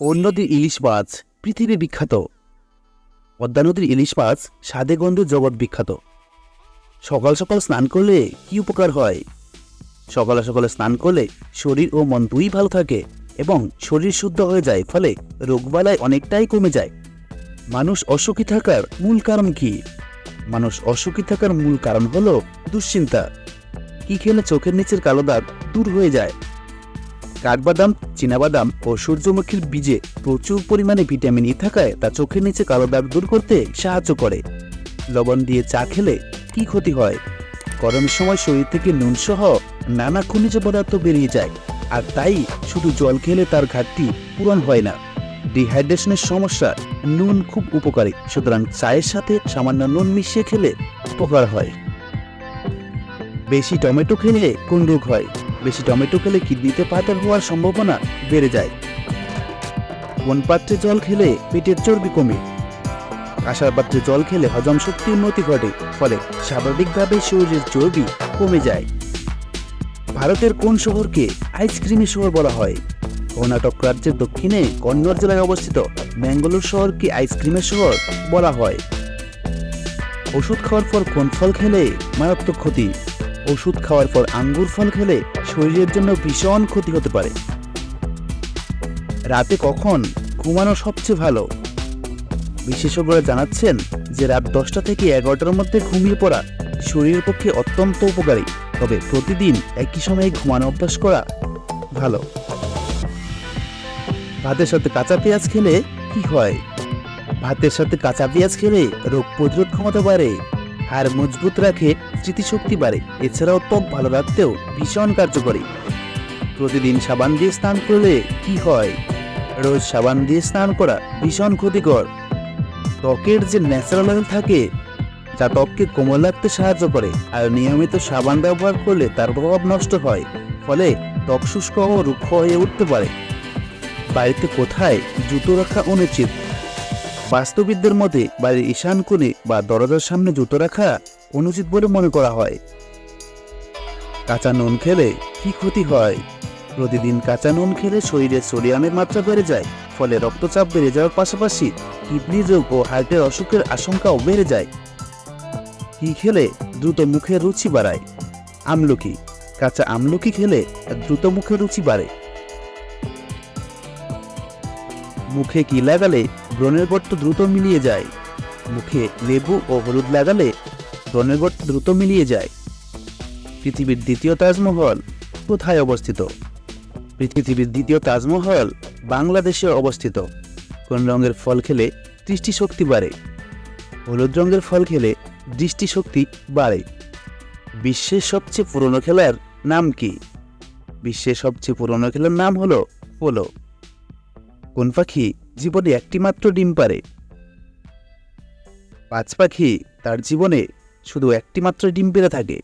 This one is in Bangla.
কোন নদীর ইলিশ মাছ পৃথিবী বিখ্যাত। পদ্মা নদীর ইলিশ মাছ স্বাদে গন্ধে জগৎ বিখ্যাত। সকাল সকাল স্নান করলে কি উপকার হয়? সকালে সকালে স্নান করলে শরীর ও মন দুই ভালো থাকে এবং শরীর শুদ্ধ হয়ে যায়, ফলে রোগবালাই অনেকটাই কমে যায়। মানুষ অসুখী থাকার মূল কারণ কি? মানুষ অসুখী থাকার মূল কারণ হলো দুশ্চিন্তা। কি খেলে চোখের নিচের কালো দাগ দূর হয়ে যায়? কাঠবাদাম, চীনাবাদাম ও সূর্যমুখীর বীজে প্রচুর পরিমাণে ভিটামিন ই থাকায় তা চোখের নিচে কালো দাগ দূর করতে সাহায্য করে। লবণ দিয়ে চা খেলে কি ক্ষতি হয়? গরমের সময় শরীর থেকে নুন সহ নানা খনিজ পদার্থ বেরিয়ে যায়, আর তাই শুধু জল খেলে তার ঘাটতি পূরণ হয় না। ডিহাইড্রেশনের সমস্যা নুন খুব উপকারী, সুতরাং চায়ের সাথে সামান্য নুন মিশিয়ে খেলে উপকার হয়। বেশি টমেটো খেলে কোন রোগ হয়? বেশি টমেটো খেলে কিডনিতে পাথর হওয়ার সম্ভাবনা বেড়ে যায়। কোন পাত্রে জল খেলে পেটের চর্বি কমে। কাঁসার পাত্রে জল খেলে হজম শক্তি উন্নতি ঘটে, ফলে স্বাভাবিকভাবে শরীরের চর্বি কমে যায়। ভারতের কোন শহরকে আইসক্রিমের শহর বলা হয়? কর্ণাটক রাজ্যের দক্ষিণে কন্নড় জেলায় অবস্থিত ম্যাঙ্গালোর শহরকে আইসক্রিমের শহর বলা হয়। ওষুধ খাওয়ার পর কোন ফল খেলে মারাত্মক ক্ষতি? ওষুধ খাওয়ার পর আঙ্গুর ফল খেলে শরীরের জন্য ভীষণ ক্ষতি হতে পারে। রাতে কখন ঘুমানো সবচেয়ে ভালো? বিশেষজ্ঞরা জানাচ্ছেন যে রাত দশটা থেকে এগারোটার মধ্যে ঘুমিয়ে পড়া শরীরের পক্ষে অত্যন্ত উপকারী, তবে প্রতিদিন একই সময়ে ঘুমানো অভ্যাস করা ভালো। ভাতের সাথে কাঁচা পেঁয়াজ খেলে কি হয়? ভাতের সাথে কাঁচা পেঁয়াজ খেলে রোগ প্রতিরোধ ক্ষমতা বাড়ে। হাড় মজবুত রাখে স্মৃতিশক্তি বাড়ে। এছাড়াও ত্বক ভালো রাখতেও ভীষণ কার্যকরী। প্রতিদিন সাবান দিয়ে স্নান করলে কি হয়? রোজ সাবান দিয়ে স্নান করা ভীষণ ক্ষতিকর। ত্বকের যে ন্যাচারাল অয়েল থাকে, যা ত্বককে কোমল রাখতে সাহায্য করে আর নিয়মিত সাবান ব্যবহার করলে তার প্রভাব নষ্ট হয়, ফলে ত্বক শুষ্ক ও রুক্ষ হয়ে উঠতে পারে। বাড়িতে কোথায় জুতো রাখা অনুচিত? বাস্তুবিদদের মতে বাড়ির ঈশান কোণে বা দরজার সামনে জুতো রাখা অনুচিত বলে মনে করা হয়। কাঁচা নুন খেলে কি ক্ষতি হয়? প্রতিদিন কাঁচা নুন খেলে শরীরে সোডিয়ামের মাত্রা বেড়ে যায়, ফলে রক্তচাপ বেড়ে যাওয়ার পাশাপাশি কিডনি রোগ ও হার্টের অসুখের আশঙ্কাও বেড়ে যায়। কি খেলে দ্রুত মুখের রুচি বাড়ায়? আমলকি, কাঁচা আমলকি খেলে দ্রুত মুখের রুচি বাড়ে। মুখে কি লাগালে ব্রণের গর্ত দ্রুত মিলিয়ে যায়। মুখে লেবু ও হলুদ লাগালে ব্রণের গর্ত দ্রুত মিলিয়ে যায়। পৃথিবীর দ্বিতীয় তাজমহল কোথায় অবস্থিত? পৃথিবীর দ্বিতীয় তাজমহল বাংলাদেশে অবস্থিত। কোন রঙের ফল খেলে দৃষ্টিশক্তি বাড়ে? হলুদ রঙের ফল খেলে দৃষ্টিশক্তি বাড়ে। বিশ্বের সবচেয়ে পুরনো খেলার নাম কি? বিশ্বের সবচেয়ে পুরনো খেলার নাম হলো পোলো। কোন পাখি জীবনে একটিমাত্র ডিম পারে। পাঁচ পাখি তার জীবনে শুধু একটিমাত্র ডিম পেড়ে থাকে।